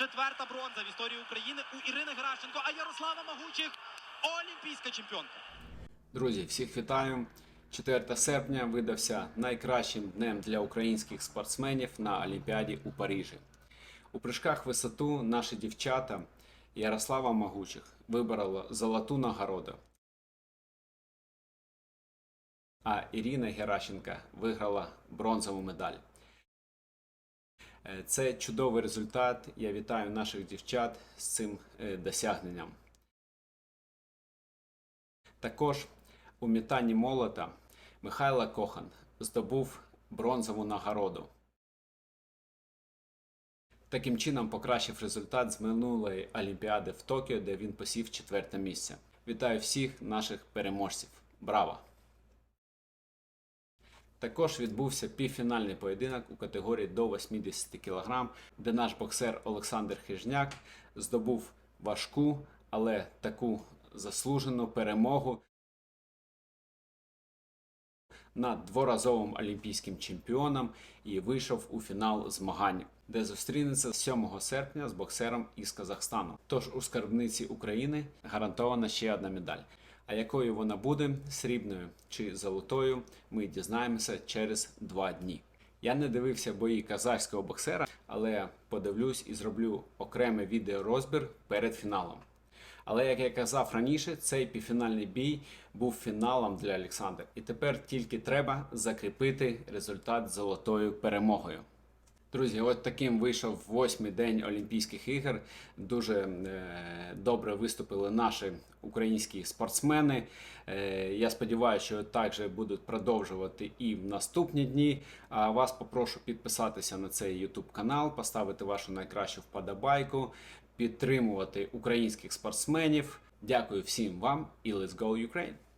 Четверта бронза в історії України у Ірини Геращенко, а Ярослава Магучих олімпійська чемпіонка. Друзі, всіх вітаю! 4 серпня видався найкращим днем для українських спортсменів на Олімпіаді у Парижі. У прыжках висоту наші дівчата Ярослава Магучих виборола золоту нагороду. А Ірина Геращенка виграла бронзову медаль. Е, Це чудовий результат. Я вітаю наших дівчат з цим е, досягненням. Також у мітанні молота Михайло Кохан здобув бронзову нагороду. Таким чином покращив результат з минулої Олімпіади в Токіо, де він посів четверте місце. Вітаю всіх наших переможців. Браво! Також відбувся півфінальний поєдинок у категорії до 80 кг, де наш боксер Олександр Хижняк здобув важку, але таку заслужену перемогу над дворазовим олімпійським чемпіоном і вийшов у фінал змагань, де зустрінеться 7 серпня з боксером із Казахстану. Тож у скарбниці України гарантована ще одна медаль. А якою вона буде срібною чи золотою, ми дізнаємося через два дні. Я не дивився бої казахського боксера, але подивлюсь і зроблю окремий відеорозбір перед фіналом. Але як я казав раніше, цей півфінальний бій був фіналом для Олександра, і тепер тільки треба закріпити результат золотою перемогою. Друзі, от таким вийшов восьмий день Олімпійських ігор. Дуже е, добре виступили наші українські спортсмени. Е, я сподіваюся, що так же будуть продовжувати і в наступні дні. А вас попрошу підписатися на цей YouTube канал, поставити вашу найкращу вподобайку, підтримувати українських спортсменів. Дякую всім вам і let's go Ukraine!